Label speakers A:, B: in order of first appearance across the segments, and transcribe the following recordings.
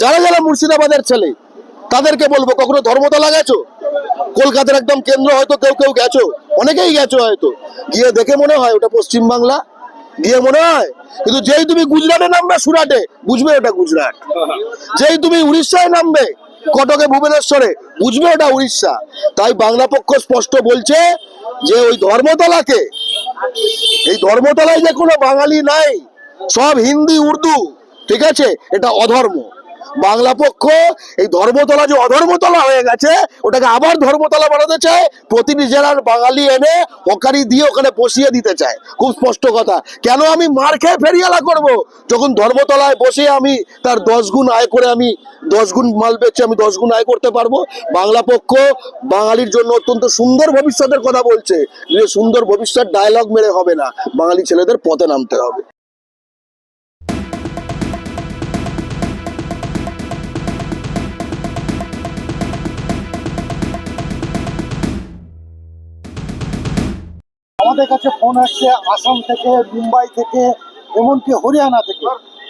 A: যারা যারা মুর্শিদাবাদের ছেলে, তাদেরকে বলব, কখনো ধর্মতলা গেছো? কলকাতার একদম কেন্দ্র হয়তো কেউ কেউ গেছো, অনেকেই গেছো হয়তো। গিয়ে দেখে মনে হয় ওটা পশ্চিম বাংলা, গিয়ে মনে হয়। কিন্তু যেই তুমি গুজরাটে নামবে সুরাটে, বুঝবে ওটা গুজরাট। যেই তুমি উড়িষ্যায় নামবে, কটকে ভুবনেশ্বরে, বুঝবে ওটা উড়িষ্যা। তাই বাংলা পক্ষ স্পষ্ট বলছে যে ওই ধর্মতলাকে, এই ধর্মতলায় যে কোনো বাঙালি নাই, সব হিন্দি, উর্দু, ঠিক আছে? এটা অধর্ম। বাংলা পক্ষ, এই ধর্মতলা যে অধর্মতলা হয়ে গেছে, ওটাকে আবার ধর্মতলা বানাতে চায়, প্রতিটি জেলার বাঙালি এনে হকারি দিয়ে ওখানে বসিয়ে দিতে চায়। খুব স্পষ্ট কথা। কেন আমি মার খেয়ে ফেরিয়ালা করব? যখন ধর্মতলায় বসে আমি তার দশ গুণ আয় করে আমি দশ গুণ মাল বেচে আমি দশ গুণ আয় করতে পারব, বাংলা পক্ষ বাঙালির জন্য অত্যন্ত সুন্দর ভবিষ্যতের কথা বলছে। যে সুন্দর ভবিষ্যৎ ডায়লগ মেরে হবে না। বাঙালি ছেলেদের পথে নামতে হবে।
B: আমাদের কাছে ফোন আসছে, আসাম থেকে, মুম্বাই থেকে, এমনকি হরিয়ানা থেকে।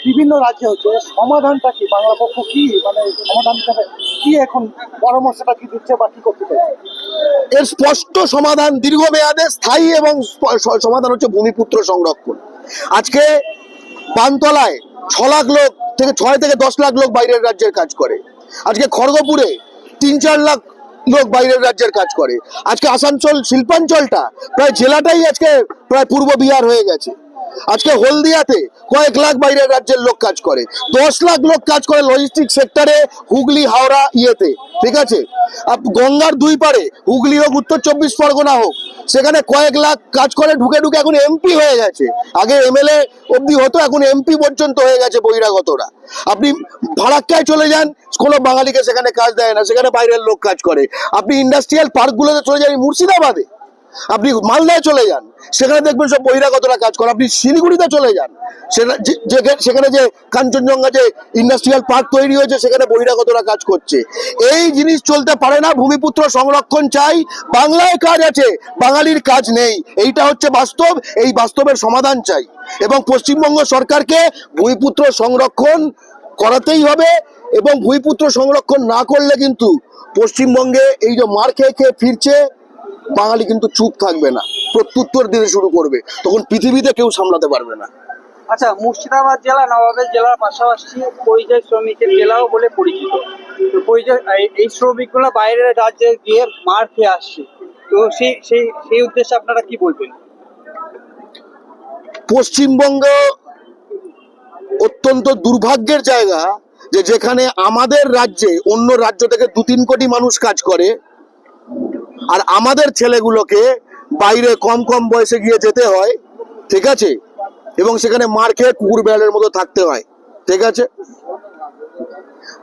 B: বিভিন্ন রাজ্যে হচ্ছে। সমাধানটা কি? বাংলা পক্ষ কি? মানে সমাধান হিসাবে কি এখন পরামর্শটা কি দিচ্ছে বা কি করতে চাইছে?
A: এর স্পষ্ট সমাধান দীর্ঘমেয়াদে স্থায়ী এবং সমাধান হচ্ছে ভূমিপুত্র সংরক্ষণ। আজকে পানতলায় ছ লাখ লোক থেকে, ছয় থেকে দশ লাখ লোক বাইরের রাজ্যের কাজ করে। আজকে খড়গপুরে তিন চার লাখ লোক বাইরের রাজ্যের কাজ করে। আজকে আসানসোল শিল্পাঞ্চলটা প্রায় জেলাটাই আজকে প্রায় পূর্ব বিহার হয়ে গেছে। আজকে হলদিয়াতে কয়েক লাখ বাইরের রাজ্যের লোক কাজ করে। দশ লাখ লোক কাজ করে লজিস্টিক সেক্টরে হুগলি, হাওড়া ইয়েতে, ঠিক আছে? গঙ্গার দুই পারে হুগলি হোক, উত্তর চব্বিশ পরগনা হোক, সেখানে কয়েক লাখ কাজ করে ঢুকে ঢুকে এখন এমপি হয়ে গেছে। আগে এমএলএ অবধি হতো, এখন এমপি পর্যন্ত হয়ে গেছে বহিরাগতরা। আপনি ফারাক্কায় চলে যান, কোনো বাঙালিকে সেখানে কাজ দেয় না, সেখানে বাইরের লোক কাজ করে। আপনি ইন্ডাস্ট্রিয়াল পার্কগুলোতে চলে যান মুর্শিদাবাদে। আপনি মালদায় চলে যান, সেখানে দেখবেন সব বহিরাগতরা কাজ করে। আপনি শিলিগুড়িতে চলে যান, সেখানে যে কাঞ্চনজঙ্ঘা যে ইন্ডাস্ট্রিয়াল পার্ক তৈরি হয়েছে, সেখানে বহিরাগতরা কাজ করছে। এই জিনিস চলতে পারে না, ভূমিপুত্র সংরক্ষণ চাই, বাংলায় কাজ আছে, বাঙালির কাজ নেই। এইটা হচ্ছে বাস্তব, এই বাস্তবের সমাধান চাই। এবং পশ্চিমবঙ্গ সরকারকে ভূমিপুত্র সংরক্ষণ করাতেই হবে, এবং ভূমিপুত্র সংরক্ষণ না করলে কিন্তু পশ্চিমবঙ্গে এই যে মার খেয়ে খেয়ে ফিরছে বাঙালি কিন্তু চুপ থাকবে না প্রত্যুত্তর দিতে শুরু করবে তখন পৃথিবীতে কেউ সামলাতে পারবে না।
C: আচ্ছা মুর্শিদাবাদ জেলা নবাবের জেলার পাশাপাশি পরিযায়ী শ্রমিকের জেলাও বলে পরিচিত। পরিযায়ী এই- শ্রমিকগুলো বাইরের রাজ্যে গিয়ে মার খেয়ে আসছে। তো সেই সেই সেই উদ্দেশ্যে আপনারা কি বলবেন?
A: পশ্চিমবঙ্গ অত্যন্ত দুর্ভাগ্যের জায়গা যে যেখানে আমাদের রাজ্যে অন্য রাজ্য থেকে দু তিন কোটি মানুষ কাজ করে আর আমাদের ছেলেগুলোকে বাইরে কম কম বয়সে গিয়ে যেতে হয়, ঠিক আছে? এবং সেখানে মার খেয়ে কুকুর বেড়ালের মতো থাকতে হয়, ঠিক আছে?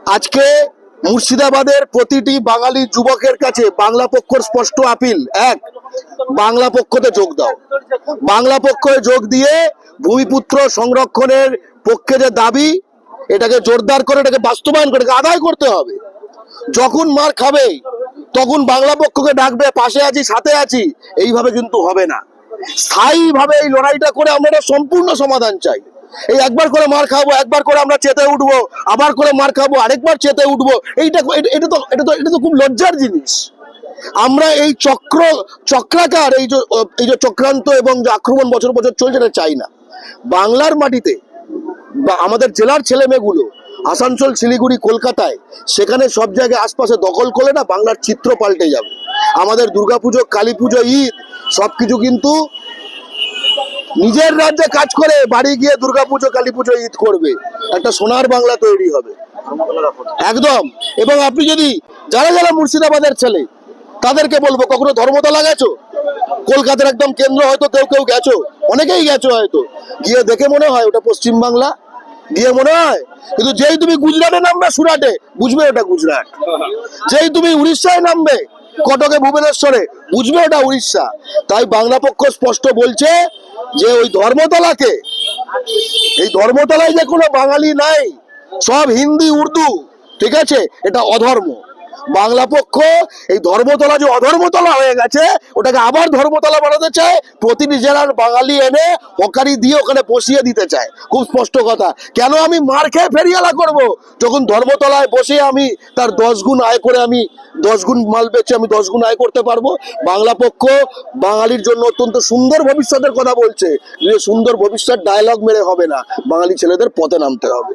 A: আজকে মুর্শিদাবাদের প্রতিটি বাঙালি যুবকের কাছে বাংলা পক্ষর স্পষ্ট আপিল, এক, বাংলা পক্ষতে যোগ দাও। বাংলা পক্ষে যোগ দিয়ে ভূমিপুত্র সংরক্ষণের পক্ষে যে দাবি, এটাকে জোরদার করে, এটাকে বাস্তবায়ন করে আদায় করতে হবে। যখন মার খাবে তখন বাংলা পক্ষকে ডাকবে, পাশে আছি, সাথে আছি। এইভাবে কিন্তু হবে না। স্থায়ীভাবে এই লড়াইটা করে আমরা সম্পূর্ণ সমাধান চাই। এই একবার করে মার খাব, একবার করে আমরা চেতে উঠবো, আবার করে মার খাব, আরেকবার চেতে উঠবো, এইটা এটা- তো এটা তো এটা তো খুব লজ্জার জিনিস। আমরা এই চক্র চক্রাকার, এই যে এই যে চক্রান্ত এবং যে আক্রমণ বছর বছর চলছে, এটা চাই না। বাংলার মাটিতে বা আমাদের জেলার ছেলে মেয়েগুলো আসানসোল, শিলিগুড়ি, কলকাতায়। সেখানে সব জায়গায় আশপাশে দখল করলে না বাংলার চিত্র পাল্টে যাবে। আমাদের দুর্গাপুজো কালী পুজো ঈদ, সবকিছু কিন্তু নিজের রাজ্যে কাজ করে বাড়ি গিয়ে দুর্গাপুজো কালী পুজো ঈদ করবে। একটা সোনার বাংলা তৈরি হবে। একদম। এবং আপনি যদি, যারা যারা মুর্শিদাবাদের ছেলে, তাদেরকে বলব, কখনো ধর্মতলা গেছো? কলকাতার একদম কেন্দ্র হয়তো কেউ কেউ গেছো। অনেকেই গেছো হয়তো। গিয়ে দেখে মনে হয় ওটা পশ্চিম বাংলা গিয়ে মনে হয়? কিন্তু যেই তুমি গুজরাটে নামবে সুরাটে, বুঝবে ওটা গুজরাট। যেই তুমি উড়িষ্যায় নামবে, কটকে ভুবনেশ্বরে, বুঝবে ওটা উড়িষ্যা। তাই বাংলা পক্ষ স্পষ্ট বলছে যে ওই ধর্মতলাকে, এই ধর্মতলায় যে কোনো বাঙালি নাই, সব হিন্দি, উর্দু, ঠিক আছে? এটা অধর্ম। বাংলা পক্ষ, এই ধর্মতলা যে অধর্মতলা হয়ে গেছে, ওটাকে আবার ধর্মতলা বানাতে চায়, প্রতিটি জেলার বাঙালি এনে হকারি দিয়ে ওখানে বসিয়ে দিতে চায়। খুব স্পষ্ট কথা। কেন আমি মার খেয়ে ফেরিয়ালা করব? যখন ধর্মতলায় বসে আমি তার দশ গুণ আয় করে আমি দশ গুণ মাল বেচে আমি দশ গুণ আয় করতে পারব, বাংলা পক্ষ বাঙালির জন্য অত্যন্ত সুন্দর ভবিষ্যতের কথা বলছে। যে সুন্দর ভবিষ্যৎ ডায়লগ মেরে হবে না। বাঙালি ছেলেদের পথে নামতে হবে।